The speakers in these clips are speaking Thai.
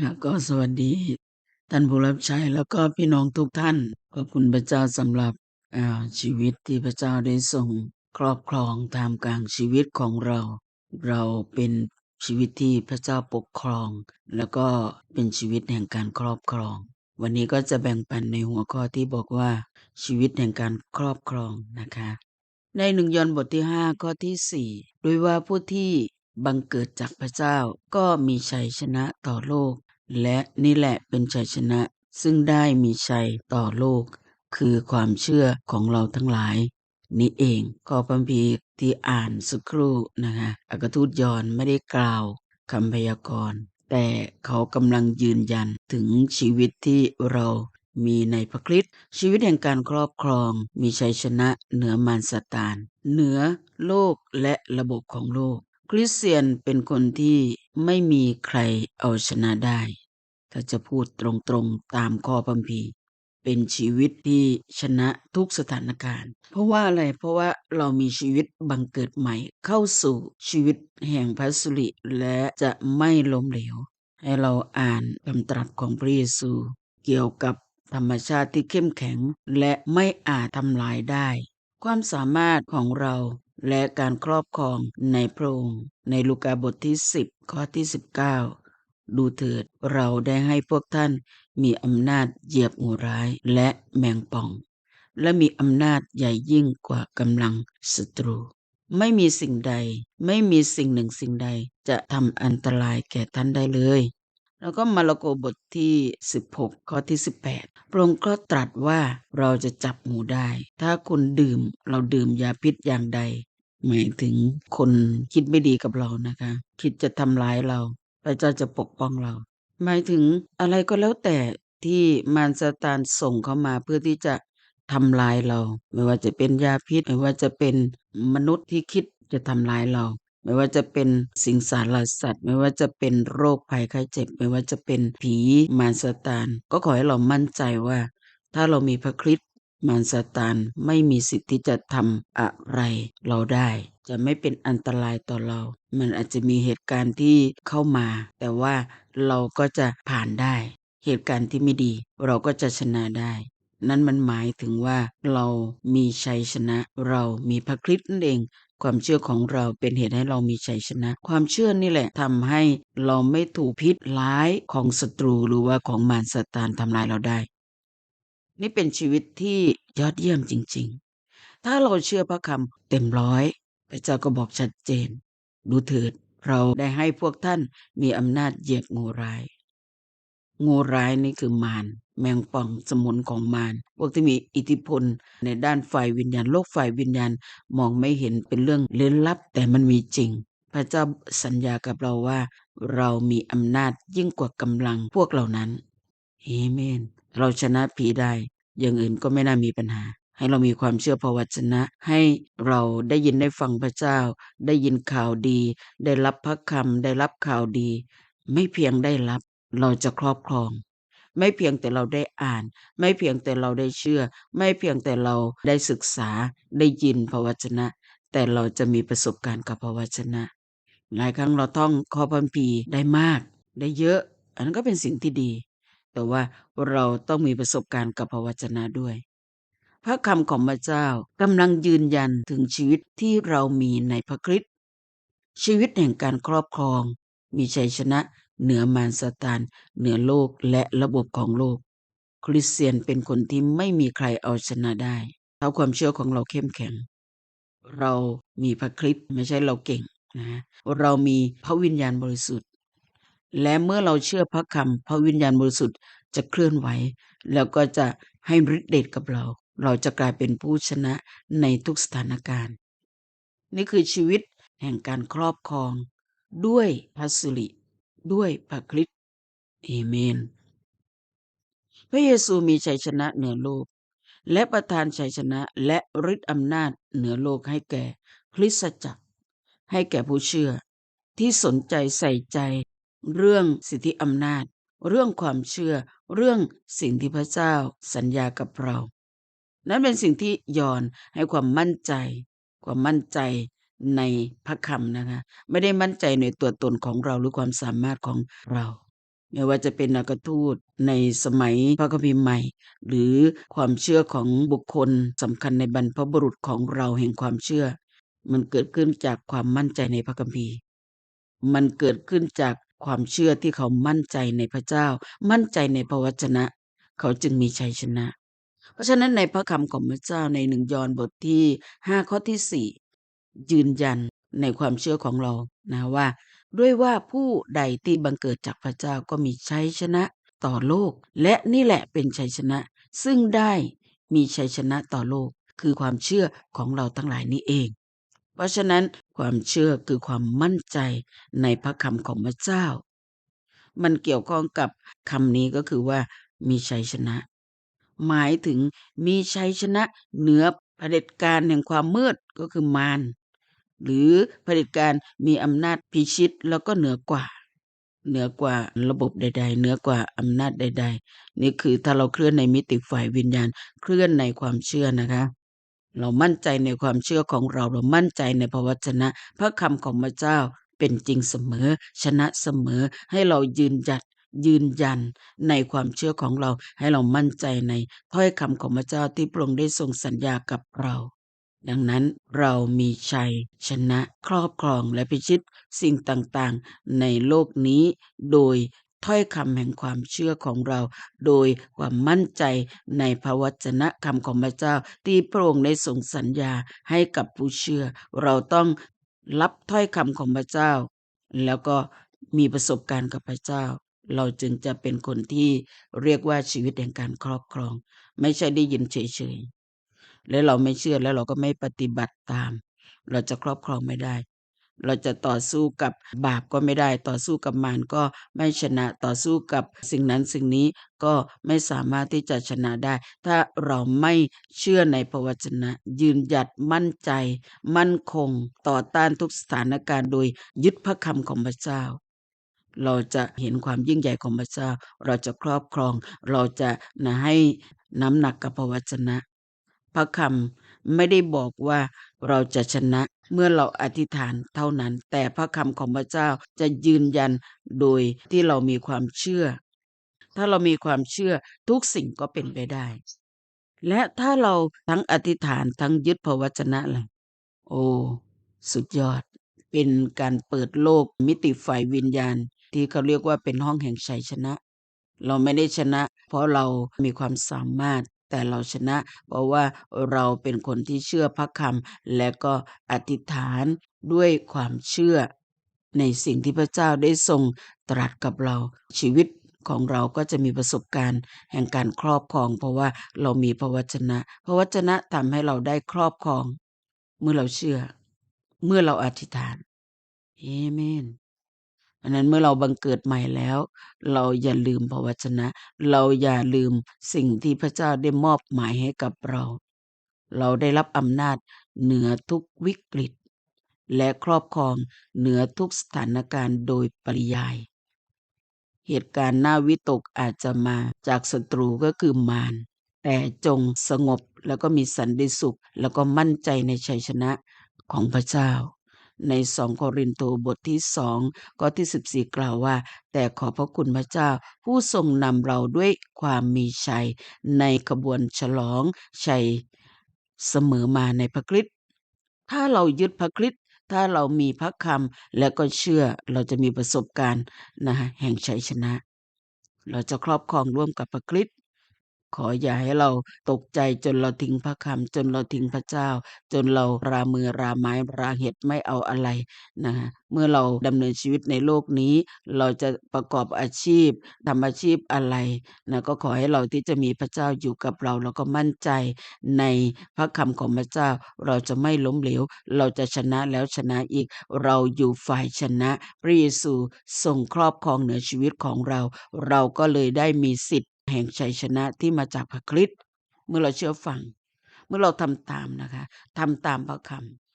ค่ะก็สวัสดีท่านผู้รับใช้แล้วก็พี่น้องทุกท่านขอบคุณพระเจ้าสำหรับชีวิตที่พระเจ้าได้ทรงครอบครองท่ามกลางชีวิตของเรา เราเป็นชีวิตที่พระเจ้าปกครอง แล้วก็เป็นชีวิตแห่งการครอบครอง วันนี้ก็จะแบ่งปันในหัวข้อที่บอกว่าชีวิตแห่งการครอบครองนะคะ ในหนึ่งยอห์นบทที่ห้าข้อที่สี่ด้วยว่าผู้ที่บังเกิดจากพระเจ้าก็มีชัยชนะต่อโลก และนี่แหละเป็นชัยชนะ ซึ่งได้มีชัยต่อโลก คือความเชื่อของเราทั้งหลาย นี่เองข้อพัมพีที่อ่านสักครู่นะคะอักทูตยอนไม่ได้กล่าวคำพยากรณ์ แต่เขากำลังยืนยันถึงชีวิตที่เรามีในพระคริสต์ชีวิตแห่งการครอบครองมีชัยชนะเหนือมารซาตาน เหนือโลกและระบบของโลก คริสเตียนเป็นคนที่ ไม่มีใครเอาชนะได้ ถ้าจะพูดตรงๆตามข้อพัมพีเป็นชีวิตที่ชนะทุกสถานการณ์ เพราะว่าอะไรเพราะว่าเรามีชีวิตบังเกิดใหม่เข้าสู่ชีวิตแห่งพระสุริและจะไม่ล้มเหลว ให้เราอ่านคำตรัสของพระเยซู เกี่ยวกับธรรมชาติที่เข้มแข็งและไม่อาจทำลายได้ ความสามารถของเรา และการครอบครองในพระองค์ในลูกาบทที่ 10 ข้อที่ 19 ดูเถิดเราได้ให้พวกท่านมีอำนาจเหยียบงูร้ายและแมงป่อง และมีอำนาจใหญ่ยิ่งกว่ากำลังศัตรู ไม่มีสิ่งใด ไม่มีสิ่งหนึ่งสิ่งใดจะทำอันตรายแก่ท่านได้เลย แล้วก็มาระโกบทที่ 16 ข้อที่ 18 พระองค์ก็ตรัสว่าเราจะจับงูได้ ถ้าคุณดื่มเราดื่มยาพิษอย่างใด หมายถึงคนคิดไม่ดีกับเรานะคะ คิดจะทำร้ายเรา พระเจ้าจะปกป้องเรา หมายถึงอะไรก็แล้วแต่ที่มารซาตานส่งเข้ามาเพื่อที่จะทำลายเรา ไม่ว่าจะเป็นยาพิษ ไม่ว่าจะเป็นมนุษย์ที่คิดจะทำลายเรา ไม่ว่าจะเป็นสิงสารสัตว์ ไม่ว่าจะเป็นโรคภัยไข้เจ็บ ไม่ว่าจะเป็นผีมารซาตาน ก็ขอให้เรามั่นใจว่า ถ้าเรามีพระคริสต์มารซาตานไม่มีสิทธิ์ที่จะทำอะไรเราได้ จะไม่เป็นอันตรายต่อเรา มันอาจจะมีเหตุการณ์ที่เข้ามา แต่ว่าเราก็จะผ่านได้ เหตุการณ์ที่ไม่ดี เราก็จะชนะได้ นั่นมันหมายถึงว่าเรามีชัยชนะ เรามีพระคริสต์นั่นเอง ความเชื่อของเราเป็นเหตุให้เรามีชัยชนะ ความเชื่อนี่แหละทำให้เราไม่ถูกพิษร้ายของศัตรูหรือว่าของมารซาตานทำลายเราได้ นี่เป็นชีวิตที่ยอดเยี่ยมจริง ๆ ถ้าเราเชื่อพระคำเต็มร้อยพระเจ้าก็บอกชัดเจน ดูเถิดเราได้ให้พวกท่านมีอำนาจเหยียบงูร้าย งูร้ายนี่คือมาร แมงป่องสมุนของมารพวกที่มีอิทธิพลในด้านฝ่ายวิญญาณโลกฝ่ายวิญญาณมองไม่เห็นเป็นเรื่องเล้นลับแต่มันมีจริง พระเจ้าสัญญากับเราว่า เรามีอำนาจยิ่งกว่ากำลังพวกเหล่านั้นเอเมน เราชนะผีได้ อย่างอื่นก็ไม่น่ามีปัญหา ให้เรามีความเชื่อพระวจนะ ให้เราได้ยินได้ฟังพระเจ้า ได้ยินข่าวดี ได้รับพระคำได้รับข่าวดี ไม่เพียงได้รับ เราจะครอบครอง ไม่เพียงแต่เราได้อ่าน ไม่เพียงแต่เราได้เชื่อ ไม่เพียงแต่เราได้ศึกษาได้ยินพระวจนะ แต่เราจะมีประสบการณ์กับพระวจนะ หลายครั้งเราต้องข้อพัมพีได้มาก ได้เยอะ อันนั้นก็เป็นสิ่งที่ดี แต่ว่าเราต้องมีประสบการณ์กับพระวจนะด้วย พระคำของพระเจ้ากำลังยืนยันถึงชีวิตที่เรามีในพระคริสต์ชีวิตแห่งการครอบครอง มีชัยชนะ เหนือมารซาตานเหนือโลกและระบบของโลก คริสเตียนเป็นคนที่ไม่มีใครเอาชนะได้ถ้าความเชื่อของเราเข้มแข็ง เรามีพระคริสต์ไม่ใช่เราเก่งนะเรามีพระวิญญาณบริสุทธิ์ และเมื่อเราเชื่อพระคำพระวิญญาณบริสุทธิ์จะเคลื่อนไหว แล้วก็จะให้ฤทธิ์เดชกับเรา เราจะกลายเป็นผู้ชนะในทุกสถานการณ์ นี่คือชีวิตแห่งการครอบครอง ด้วยพระสิริ ด้วยพระคริสต์เอเมน พระเยซูมีชัยชนะเหนือโลก และประทานชัยชนะและฤทธิ์อำนาจเหนือโลกให้แก่คริสตจักร ให้แก่ผู้เชื่อ ที่สนใจใส่ใจ เรื่องสิทธิอำนาจ เรื่องความเชื่อ เรื่องสิ่งที่พระเจ้าสัญญากับเรา นั้นเป็นสิ่งที่ยอนให้ความมั่นใจ ความมั่นใจ ในพระคำนะคะ ไม่ได้มั่นใจในตัวตนของเราหรือความสามารถของเราไม่ว่าจะเป็นอัคทูตในสมัยพระคัมภีร์ใหม่ หรือความเชื่อของบุคคลสำคัญในบรรพบุรุษของเราแห่งความเชื่อ มันเกิดขึ้นจากความมั่นใจในพระคัมภีร์ มันเกิดขึ้นจากความเชื่อที่เขามั่นใจในพระเจ้า มั่นใจในพระวจนะ เขาจึงมีชัยชนะ เพราะฉะนั้นในพระคำของพระเจ้าในหนึ่งยอห์นบทที่ห้าข้อที่สี่ ยืนยันในความเชื่อของเรานะว่า ด้วยว่าผู้ใดที่บังเกิดจากพระเจ้าก็มีชัยชนะต่อโลก และนี่แหละเป็นชัยชนะ ซึ่งได้มีชัยชนะต่อโลก คือความเชื่อของเราทั้งหลายนี้เอง เพราะฉะนั้นความเชื่อคือความมั่นใจในพระคำของพระเจ้า มันเกี่ยวข้องกับคำนี้ก็คือว่า มีชัยชนะ หมายถึงมีชัยชนะเหนือเผด็จการแห่งความมืดก็คือมาร หรือเผด็จการมีอำนาจพิชิตแล้วก็เหนือกว่า เหนือกว่าระบบใด ๆ เหนือกว่าอำนาจใด ๆ นี่คือถ้าเราเคลื่อนในมิติฝ่ายวิญญาณเคลื่อนในความเชื่อนะคะ เรามั่นใจในความเชื่อของเราเรามั่นใจในพระวจนะ พระคำของพระเจ้าเป็นจริงเสมอ ชนะเสมอให้เรายืนหยัดยืนยันในความเชื่อของเราให้เรามั่นใจในถ้อยคำของพระเจ้าที่พระองค์ได้ทรงสัญญากับเรา ดังนั้นเรามีชัยชนะครอบครองและพิชิตสิ่งต่างๆ ในโลกนี้ โดยถ้อยคำแห่งความเชื่อของเรา โดยความมั่นใจในพระวจนะคำของพระเจ้า ที่พระองค์ได้ทรงสัญญาให้กับผู้เชื่อ เราต้องรับถ้อยคำของพระเจ้า แล้วก็มีประสบการณ์กับพระเจ้า เราจึงจะเป็นคนที่เรียกว่าชีวิตแห่งการครอบครอง ไม่ใช่ได้ยินเฉยๆ และเราไม่เชื่อแล้วเราก็ไม่ปฏิบัติตาม เราจะครอบครองไม่ได้ เราจะต่อสู้กับบาปก็ไม่ได้ ต่อสู้กับมารก็ไม่ชนะต่อสู้กับสิ่งนั้นสิ่งนี้ก็ไม่สามารถที่จะชนะได้ ถ้าเราไม่เชื่อในพระวจนะ ยืนหยัดมั่นใจ มั่นคง ต่อต้านทุกสถานการณ์โดยยึดพระคำของพระเจ้าเราจะเห็นความยิ่งใหญ่ของพระเจ้า เราจะครอบครอง เราจะนะให้น้ำหนักกับพระวจนะ พระคำไม่ได้บอกว่าเราจะชนะเมื่อเราอธิษฐานเท่านั้น แต่พระคำของพระเจ้าจะยืนยันโดยที่เรามีความเชื่อ ถ้าเรามีความเชื่อทุกสิ่งก็เป็นไปได้ และถ้าเราทั้งอธิษฐานทั้งยึดพระวจนะล่ะโอ้สุดยอด เป็นการเปิดโลกมิติฝ่ายวิญญาณ ที่เขาเรียกว่าเป็นห้องแห่งชัยชนะ เราไม่ได้ชนะ เพราะเรามีความสามารถ แต่เราชนะ เพราะว่าเราเป็นคนที่เชื่อพระคำและก็อธิษฐานด้วยความเชื่อ ในสิ่งที่พระเจ้าได้ทรงตรัสกับเราชีวิตของเราก็จะมีประสบการณ์แห่งการครอบครอง เพราะว่าเรามีพระวจนะพระวจนะทำให้เราได้ครอบครอง เมื่อเราเชื่อ เมื่อเราอธิษฐานเอเมน อันนั้นเมื่อเราบังเกิดใหม่แล้ว เราอย่าลืมพระวจนะ เราอย่าลืมสิ่งที่พระเจ้าได้มอบหมายให้กับเรา เราได้รับอำนาจเหนือทุกวิกฤต และครอบครองเหนือทุกสถานการณ์โดยปริยาย เหตุการณ์หน่าวิตกอาจจะมาจากศัตรูก็คือมารแต่จงสงบแล้วก็มีสันติสุข แล้วก็มั่นใจในชัยชนะของพระเจ้า ในสองโครินโตบทที่สองข้อที่สิบสี่กล่าวว่า แต่ขอพระคุณพระเจ้า ผู้ทรงนำเราด้วยความมีชัย ในขบวนฉลองชัยเสมอมาในพระคริสต์ถ้าเรายึดพระคริสต์ถ้าเรามีพระคำและก็เชื่อเราจะมีประสบการณ์นะฮะแห่งชัยชนะ เราจะครอบครองร่วมกับพระคริสต์ ขออย่าให้เราตกใจจนเราทิ้งพระคำจนเราทิ้งพระเจ้า จนเรารามือราไม้ราเห็ดไม่เอาอะไรนะฮะเมื่อเราดำเนินชีวิตในโลกนี้ เราจะประกอบอาชีพทำอาชีพอะไรนะก็ขอให้เราที่จะมีพระเจ้าอยู่กับเราแล้วก็มั่นใจในพระคำของพระเจ้า เราจะไม่ล้มเหลว เราจะชนะแล้วชนะอีก เราอยู่ฝ่ายชนะพระเยซูทรงครอบครองเหนือชีวิตของเรา เราก็เลยได้มีสิทธิ์ แห่งชัยชนะที่มาจากพระคริสต์เมื่อเราเชื่อฟัง เมื่อเราทำตามนะคะทำตามพระค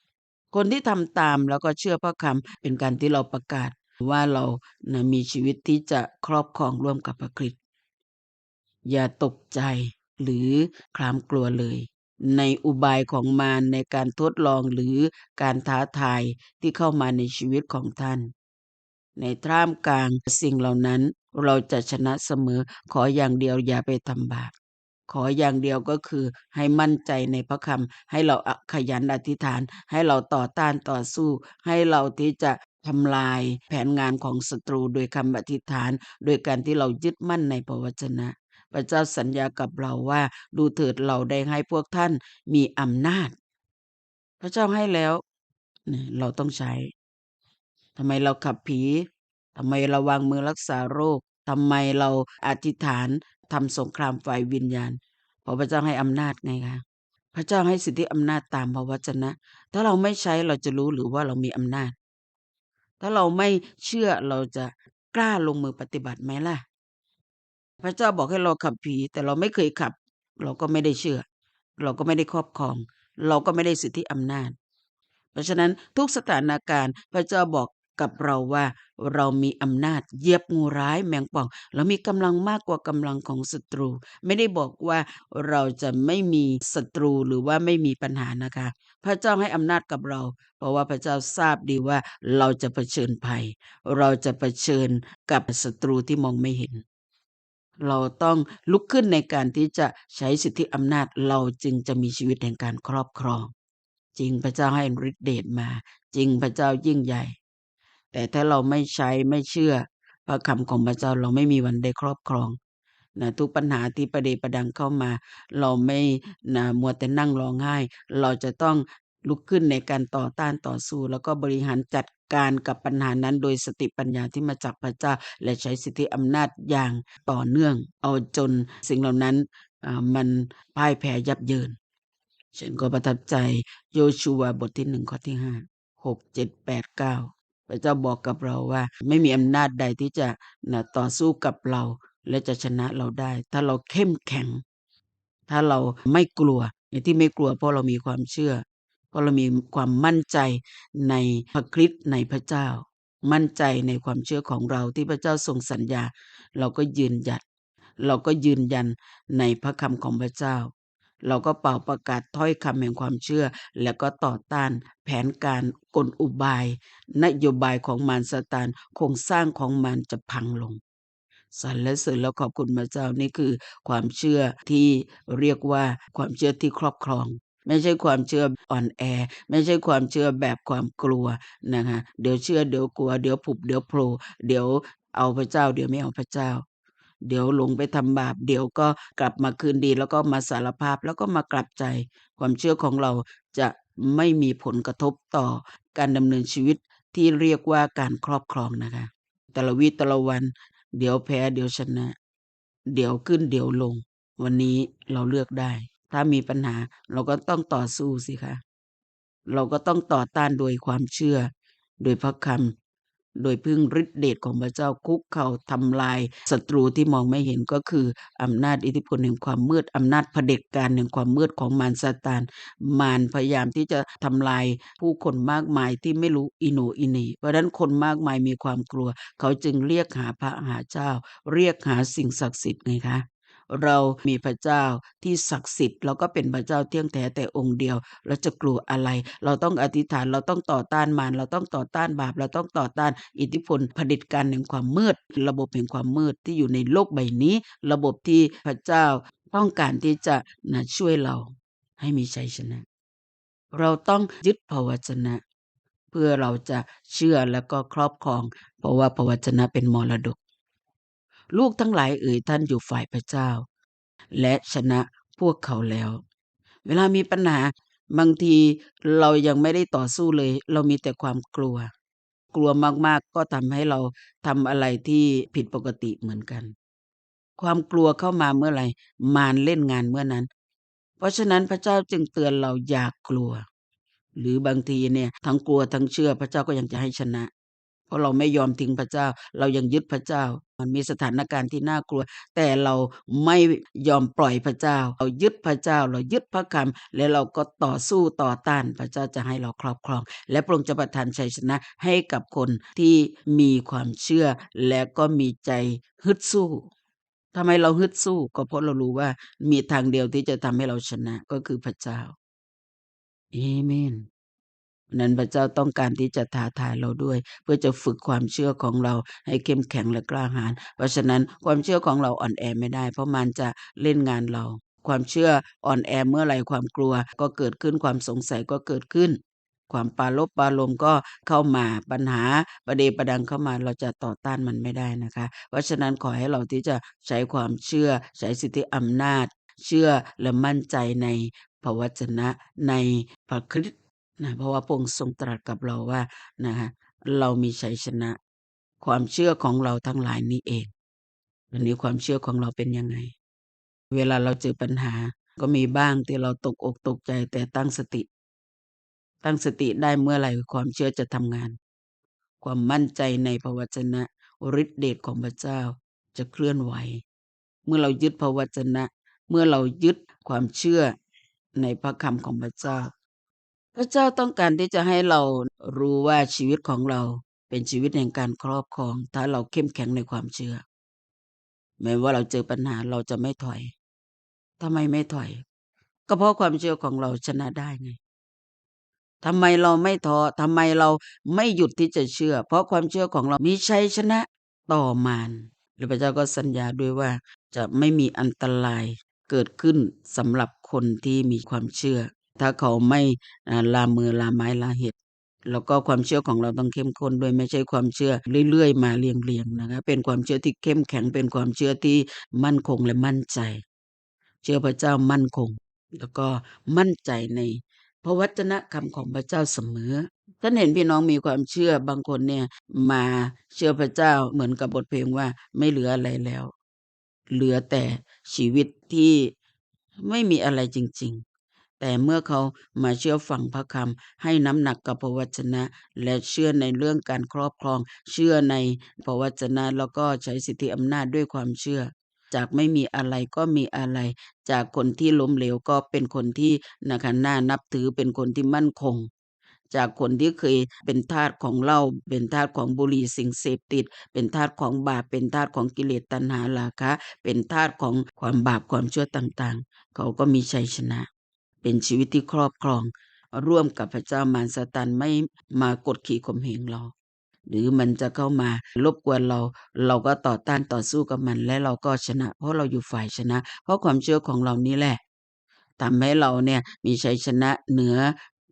ำคนที่ทำตามแล้วก็เชื่อพระคำเป็นการที่เราประกาศว่าเรานะมีชีวิตที่จะครอบครองร่วมกับพระคริสต์อย่าตกใจหรือคลามกลัวเลย ในอุบายของมารในการทดลองหรือการท้าทายที่เข้ามาในชีวิตของท่าน ในท่ามกลางสิ่งเหล่านั้น เราจะชนะเสมอ ขออย่างเดียวอย่าไปทำบาปขออย่างเดียวก็คือให้มั่นใจในพระคำให้เราขยันอธิษฐาน ให้เราต่อต้านต่อสู้ ให้เราที่จะทำลายแผนงานของศัตรูโดยคำอธิษฐาน โดยการที่เรายึดมั่นในพระวจนะ พระเจ้าสัญญากับเราว่าดูเถิดเราได้ให้พวกท่านมีอำนาจ พระเจ้าให้แล้ว เราต้องใช้ทำไมเราขับผี ทำไมเราวางมือรักษาโรคทำไมเราอธิษฐานทำสงครามฝ่ายวิญญาณเพราะพระเจ้าให้อำนาจไงคะพระเจ้าให้สิทธิอำนาจตามพระวจนะ ถ้าเราไม่ใช้เราจะรู้หรือว่าเรามีอำนาจ ถ้าเราไม่เชื่อเราจะกล้าลงมือปฏิบัติไหมล่ะ พระเจ้าบอกให้เราขับผี แต่เราไม่เคยขับ เราก็ไม่ได้เชื่อ เราก็ไม่ได้ครอบครอง เราก็ไม่ได้สิทธิอำนาจ เพราะฉะนั้นทุกสถานการณ์พระเจ้าบอก กับเราว่าเรามีอำนาจเยียบงูร้ายแมงป่อง เรามีกำลังมากกว่ากำลังของศัตรู ไม่ได้บอกว่าเราจะไม่มีศัตรูหรือว่าไม่มีปัญหานะคะ พระเจ้าให้อำนาจกับเรา เพราะว่าพระเจ้าทราบดีว่าเราจะเผชิญภัย เราจะเผชิญกับศัตรูที่มองไม่เห็น เราต้องลุกขึ้นในการที่จะใช้สิทธิอำนาจเราจึงจะมีชีวิตแห่งการครอบครอง จริงพระเจ้าให้ฤทธิเดชมา จริงพระเจ้ายิ่งใหญ่ แต่ถ้าเราไม่ใช้ไม่เชื่อพระคำของพระเจ้าเราไม่มีวันได้ครอบครองนะทุกปัญหาที่ประเดประดังเข้ามา เราไม่นะมัวแต่นั่งร้องไห้ เราจะต้องลุกขึ้นในการต่อต้านต่อสู้ แล้วก็บริหารจัดการกับปัญหานั้น โดยสติปัญญาที่มาจากพระเจ้า และใช้สิทธิอำนาจอย่างต่อเนื่อง เอาจนสิ่งเหล่านั้นมันพ่ายแพ้ยับเยินฉันก็ประทับใจโยชูวาบทที่หนึ่งข้อที่ห้าหกเจ็ดแปดเก้า พระเจ้าบอกกับเราว่า ไม่มีอำนาจใดที่จะนะต่อสู้กับเรา และจะชนะเราได้ ถ้าเราเข้มแข็ง ถ้าเราไม่กลัวในที่ไม่กลัวเพราะเรามีความเชื่อ เพราะเรามีความมั่นใจในพระคริสต์ในพระเจ้า มั่นใจในความเชื่อของเราที่พระเจ้าทรงสัญญา เราก็ยืนหยัด เราก็ยืนยันในพระคำของพระเจ้า เราก็เป่าประกาศถ้อยคำแห่งความเชื่อ แล้วก็ต่อต้านแผนการกลอุบาย นโยบายของมารซาตานโครงสร้างของมันจะพังลงสรรและเสริญแล้วขอบคุณพระเจ้านี่คือความเชื่อที่เรียกว่าความเชื่อที่ครอบครอง ไม่ใช่ความเชื่ออ่อนแอ ไม่ใช่ความเชื่อแบบความกลัวนะคะเดี๋ยวเชื่อเดี๋ยวกลัวเดี๋ยวผุบเดี๋ยวโผล่เดี๋ยวเอาพระเจ้า เดี๋ยวไม่เอาพระเจ้า เดี๋ยวลงไปทำบาป เดี๋ยวก็กลับมาคืนดี แล้วก็มาสารภาพแล้วก็มากลับใจ ความเชื่อของเราจะไม่มีผลกระทบต่อการดำเนินชีวิตที่เรียกว่าการครอบครองนะคะ แต่ละวิแต่ละวัน เดี๋ยวแพ้เดี๋ยวชนะ เดี๋ยวขึ้นเดี๋ยวลง วันนี้เราเลือกได้ ถ้ามีปัญหาเราก็ต้องต่อสู้สิคะเราก็ต้องต่อต้านโดยความเชื่อ โดยพระคำ โดยพึ่งฤทธิเดชของพระเจ้าคุกเข่าทำลายศัตรูที่มองไม่เห็นก็คืออำนาจอิทธิพลแห่งความมืดอำนาจเผด็จการแห่งความมืดของมารซาตาน มารพยายามที่จะทำลายผู้คนมากมายที่ไม่รู้อิโนอินีเพราะฉะนั้นคนมากมายมีความกลัว เขาจึงเรียกหาพระหาเจ้า เรียกหาสิ่งศักดิ์สิทธิ์ไงคะ เรามีพระเจ้าที่ศักดิ์สิทธิ์เราก็เป็นพระเจ้าเที่ยงแท้แต่องค์เดียว เราจะกลัวอะไร เราต้องอธิษฐานเราต้องต่อต้านมารเราต้องต่อต้านบาปเราต้องต่อต้านอิทธิพลผลิตการแห่งความมืด ระบบแห่งความมืดที่อยู่ในโลกใบนี้ ระบบที่พระเจ้าต้องการที่จะนะช่วยเราให้มีชัยชนะ เราต้องยึดพระวจนะ เพื่อเราจะเชื่อแล้วก็ครอบครอง เพราะว่าพระวจนะเป็นมรดก ลูกทั้งหลายเอ่ยท่านอยู่ฝ่ายพระเจ้า และชนะพวกเขาแล้ว เวลามีปัญหาบางทีเรายังไม่ได้ต่อสู้เลย เรามีแต่ความกลัว กลัวมากๆก็ทำให้เราทำอะไรที่ผิดปกติเหมือนกัน ความกลัวเข้ามาเมื่อไหร่มารเล่นงานเมื่อนั้น เพราะฉะนั้นพระเจ้าจึงเตือนเราอย่ากลัว หรือบางทีเนี่ยทั้งกลัวทั้งเชื่อพระเจ้าก็ยังจะให้ชนะ เพราะเราไม่ยอมทิ้งพระเจ้า เรายังยึดพระเจ้า มันมีสถานการณ์ที่น่ากลัว แต่เราไม่ยอมปล่อยพระเจ้า เรายึดพระเจ้า เรายึดพระคำและเราก็ต่อสู้ต่อต้านพระเจ้าจะให้เราครอบครอง และพระองค์จะประทานชัยชนะให้กับคนที่มีความเชื่อ และก็มีใจฮึดสู้ทำไมเราฮึดสู้ก็เพราะเรารู้ว่ามีทางเดียวที่จะทำให้เราชนะก็คือพระเจ้าเอเมน นั้นพระเจ้าต้องการที่จะท้าทายเราด้วย เพื่อจะฝึกความเชื่อของเราให้เข้มแข็งและกล้าหาญเพราะฉะนั้นความเชื่อของเราอ่อนแอไม่ได้ เพราะมันจะเล่นงานเรา ความเชื่ออ่อนแอเมื่อไหร่ความกลัวก็เกิดขึ้นความสงสัยก็เกิดขึ้น ความปาลบปาลมก็เข้ามาปัญหาประเดประดังเข้ามาเราจะต่อต้านมันไม่ได้นะคะ เพราะฉะนั้นขอให้เราที่จะใช้ความเชื่อใช้สิทธิอำนาจ เชื่อและมั่นใจในพระวจนะในพระคริสต นะเพราะว่าพระองค์ทรงตรัสกับเราว่านะคะเรามีชัยชนะ ความเชื่อของเราทั้งหลายนี้เองวันนี้ความเชื่อของเราเป็นยังไง เวลาเราเจอปัญหาก็มีบ้างที่เราตกอกตกใจแต่ตั้งสติ ตั้งสติได้เมื่อไหร่ความเชื่อจะทำงาน ความมั่นใจในพระวจนะฤทธิเดชของพระเจ้าจะเคลื่อนไหว เมื่อเรายึดพระวจนะ เมื่อเรายึดความเชื่อในพระคำของพระเจ้า พระเจ้าต้องการที่จะให้เรารู้ว่าชีวิตของเราเป็นชีวิตแห่งการครอบครอง ถ้าเราเข้มแข็งในความเชื่อ แม้ว่าเราเจอปัญหาเราจะไม่ถอยทำไมไม่ถอย ก็เพราะความเชื่อของเราชนะได้ไงทำไมเราไม่ท้อทำไมเราไม่หยุดที่จะเชื่อ เพราะความเชื่อของเรามีชัยชนะต่อมารหรือพระเจ้าก็สัญญาด้วยว่าจะไม่มีอันตรายเกิดขึ้นสำหรับคนที่มีความเชื่อ ถ้าเขาไม่ลามือลาไม้ลาเหตุแล้วก็ความเชื่อของเราต้องเข้มข้นด้วยไม่ใช่ความเชื่อเรื่อยๆ มาเรียงๆนะคะเป็นความเชื่อที่เข้มแข็งเป็นความเชื่อที่มั่นคงและมั่นใจ เชื่อพระเจ้ามั่นคง แล้วก็มั่นใจในพระวจนะคำของพระเจ้าเสมอท่านเห็นพี่น้องมีความเชื่อบางคนเนี่ยมาเชื่อพระเจ้าเหมือนกับบทเพลงว่าไม่เหลืออะไรแล้ว เหลือแต่ชีวิตที่ไม่มีอะไรจริงๆ แต่เมื่อเขามาเชื่อฟังพระคำให้น้ำหนักกับพระวจนะ และเชื่อในเรื่องการครอบครอง เชื่อในพระวจนะแล้วก็ใช้สิทธิอำนาจด้วยความเชื่อ จากไม่มีอะไรก็มีอะไร จากคนที่ล้มเหลวก็เป็นคนที่นะคะน่านับถือเป็นคนที่มั่นคงจากคนที่เคยเป็นทาสของเหล้าเป็นทาสของบุหรี่สิ่งเสพติด เป็นทาสของบาปเป็นทาสของกิเลสตัณหาราคะ เป็นทาสของความบาปความชั่วต่างๆ เขาก็มีชัยชนะ เป็นชีวิตที่ครอบครอง ร่วมกับพระเจ้ามารซาตานไม่มากดขี่ข่มเหงเรา หรือมันจะเข้ามารบกวนเรา เราก็ต่อต้านต่อสู้กับมันและเราก็ชนะ เพราะเราอยู่ฝ่ายชนะ เพราะความเชื่อของเรานี่แหละทำให้เราเนี่ยมีชัยชนะเหนือ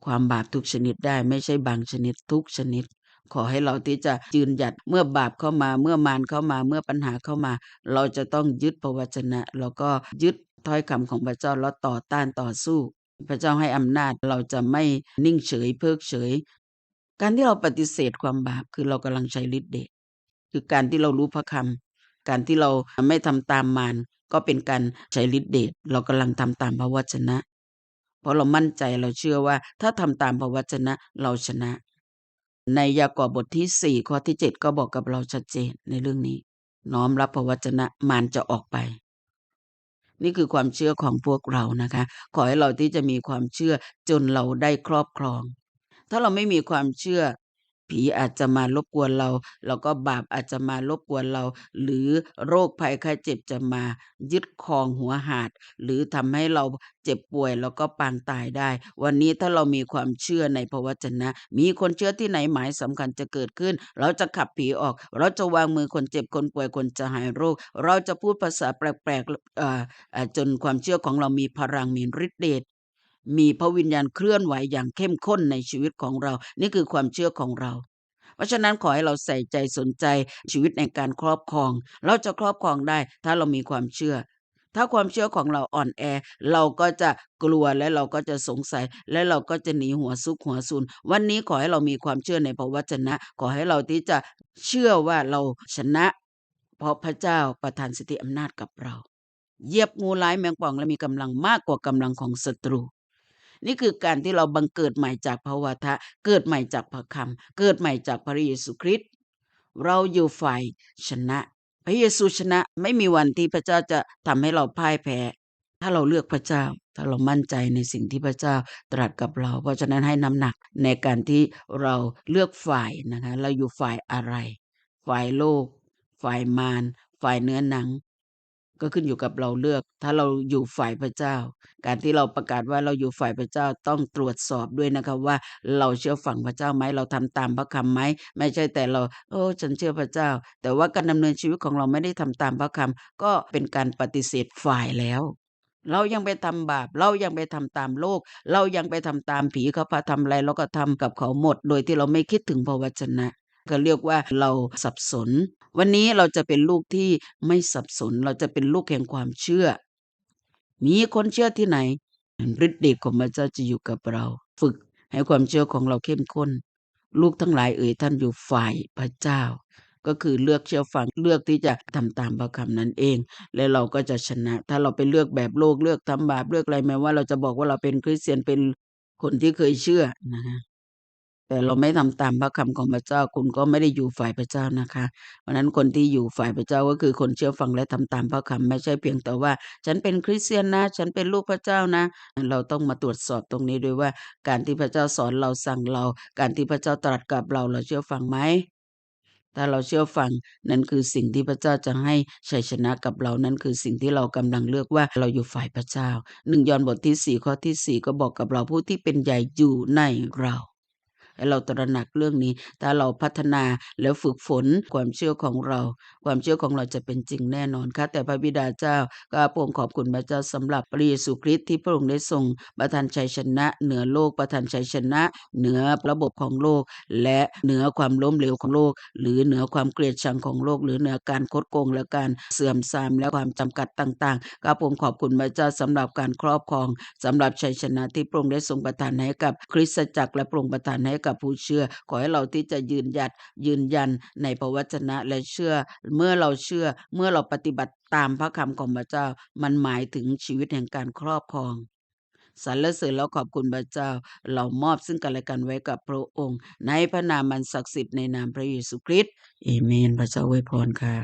ความบาปทุกชนิดได้ไม่ใช่บางชนิดทุกชนิด ขอให้เราที่จะยืนหยัดเมื่อบาปเข้ามาเมื่อมารเข้ามาเมื่อปัญหาเข้ามา เราจะต้องยึดพระวจนะ แล้วก็ยึดถ้อยคำของพระเจ้าแล้วต่อต้านต่อสู้ พระเจ้าให้อำนาจเราจะไม่นิ่งเฉยเพิกเฉย การที่เราปฏิเสธความบาปคือเรากำลังใช้ฤทธิ์เดชคือการที่เรารู้พระคำการที่เราไม่ทำตามมารก็เป็นการใช้ฤทธิ์เดชเรากำลังทำตามพระวจนะ เพราะเรามั่นใจเราเชื่อว่า ถ้าทำตามพระวจนะเราชนะ ในยากอบบทที่สี่ข้อที่เจ็ดก็บอกกับเราชัดเจนในเรื่องนี้ น้อมรับพระวจนะมารจะออกไป นี่คือความเชื่อของพวกเรานะคะ ขอให้เราที่จะมีความเชื่อจนเราได้ครอบครอง ถ้าเราไม่มีความเชื่อ ผีอาจจะมารบกวนเรา แล้วก็บาปอาจจะมารบกวนเรา หรือโรคภัยไข้เจ็บจะมายึดครองหัวหาด หรือทำให้เราเจ็บป่วยแล้วก็ปางตายได้ วันนี้ถ้าเรามีความเชื่อในพระวจนะ มีคนเชื่อที่ไหนหมายสำคัญจะเกิดขึ้น เราจะขับผีออก เราจะวางมือคนเจ็บคนป่วยคนจะหายโรค เราจะพูดภาษาแปลกๆจนความเชื่อของเรามีพลังมีฤทธิ์เดช มีพระวิญญาณเคลื่อนไหวอย่างเข้มข้นในชีวิตของเรา นี่คือความเชื่อของเรา เพราะฉะนั้นขอให้เราใส่ใจสนใจชีวิตในการครอบครอง เราจะครอบครองได้ถ้าเรามีความเชื่อ ถ้าความเชื่อของเราอ่อนแอ เราก็จะกลัวและเราก็จะสงสัย และเราก็จะหนีหัวซุกหัวซุนวันนี้ขอให้เรามีความเชื่อในพระวจนะ ขอให้เราที่จะเชื่อว่าเราชนะ เพราะพระเจ้าประทานสิทธิอำนาจกับเราเหยียบงูร้ายแมงป่องและมีกำลังมากกว่ากำลังของศัตรู นี่คือการที่เราบังเกิดใหม่จากพระวทะ เกิดใหม่จากพระคำเกิดใหม่จากพระเยซูคริสต์เราอยู่ฝ่ายชนะ พระเยซูชนะไม่มีวันที่พระเจ้าจะทำให้เราพ่ายแพ้ถ้าเราเลือกพระเจ้า ถ้าเรามั่นใจในสิ่งที่พระเจ้าตรัสกับเรา เพราะฉะนั้นให้น้ำหนักในการที่เราเลือกฝ่ายนะคะ เราอยู่ฝ่ายอะไร ฝ่ายโลก ฝ่ายมาร ฝ่ายเนื้อหนัง ก็ขึ้นอยู่กับเราเลือก ถ้าเราอยู่ฝ่ายพระเจ้า การที่เราประกาศว่าเราอยู่ฝ่ายพระเจ้าต้องตรวจสอบด้วยนะคะว่าเราเชื่อฟังพระเจ้าไหมเราทำตามพระคำไหมไม่ใช่แต่เราโอ้ฉันเชื่อพระเจ้า แต่ว่าการดำเนินชีวิตของเราไม่ได้ทำตามพระคำก็เป็นการปฏิเสธฝ่ายแล้วเรายังไปทำบาป เรายังไปทำตามโลก เรายังไปทำตามผีเขาพาทำอะไรเราก็ทำกับเขาหมด โดยที่เราไม่คิดถึงพระวจนะ ก็เรียกว่าเราสับสน วันนี้เราจะเป็นลูกที่ไม่สับสน เราจะเป็นลูกแห่งความเชื่อ มีคนเชื่อที่ไหนฤทธิ์เดชของพระเจ้าจะอยู่กับเรา ฝึกให้ความเชื่อของเราเข้มข้น ลูกทั้งหลายเอ่ยท่านอยู่ฝ่ายพระเจ้า ก็คือเลือกเชื่อฟังเลือกที่จะทำตามพระคำนั้นเอง และเราก็จะชนะ ถ้าเราไปเลือกแบบโลกเลือกทำบาปเลือกอะไรแม้ว่าเราจะบอกว่าเราเป็นคริสเตียนเป็นคนที่เคยเชื่อนะคะ แต่เราไม่ทำตามพระคำของพระเจ้าคุณก็ไม่ได้อยู่ฝ่ายพระเจ้านะคะเพราะนั้นคนที่อยู่ฝ่ายพระเจ้าก็คือคนเชื่อฟังและทำตามพระคำไม่ใช่เพียงแต่ว่า ฉันเป็นคริสเตียนนะ ฉันเป็นลูกพระเจ้านะ เราต้องมาตรวจสอบตรงนี้ด้วยว่า การที่พระเจ้าสอนเราสั่งเรา การที่พระเจ้าตรัสกับเราเราเชื่อฟังไหมถ้าเราเชื่อฟังนั่นคือสิ่งที่พระเจ้าจะให้ชัยชนะกับเรานั่นคือสิ่งที่เรากำลังเลือกว่าเราอยู่ฝ่ายพระเจ้าหนึ่งยอห์นบทที่สี่ข้อที่สี่ก็บอกกับเราผู้ที่เป็นใหญ่อยู่ในเรา ให้เราตระหนักเรื่องนี้ ถ้าเราพัฒนาแล้วฝึกฝนความเชื่อของเรา ความเชื่อของเราจะเป็นจริงแน่นอนค่ะแต่พระบิดาเจ้าก็พระองค์ขอบคุณพระเจ้าสำหรับพระเยซูคริสต์ที่พระองค์ได้ทรงประทานชัยชนะ เหนือโลกประทานชัยชนะ เหนือระบบของโลก และเหนือความล้มเหลวของโลก หรือเหนือความเกลียดชังของโลก หรือเหนือการคดโกงและการเสื่อมทรามและความจำกัดต่างๆก็พระองค์ขอบคุณพระเจ้าสำหรับการครอบครองสำหรับชัยชนะที่พระองค์ได้ทรงประทานให้กับคริสตจักรและพระองค์ประทานให้กับกับผู้เชื่อ ขอให้เราที่จะยืนหยัดยืนยันในพระวจนะและเชื่อ เมื่อเราเชื่อเมื่อเราปฏิบัติตามพระคำของพระเจ้า มันหมายถึงชีวิตแห่งการครอบครองสรรเสริญแล้วขอบคุณพระเจ้า เรามอบซึ่งกันและกันไว้กับพระองค์ ในพระนามมันศักดิ์สิทธิ์ในนามพระเยซูคริสต์เอเมน พระเจ้าอวยพรค่ะ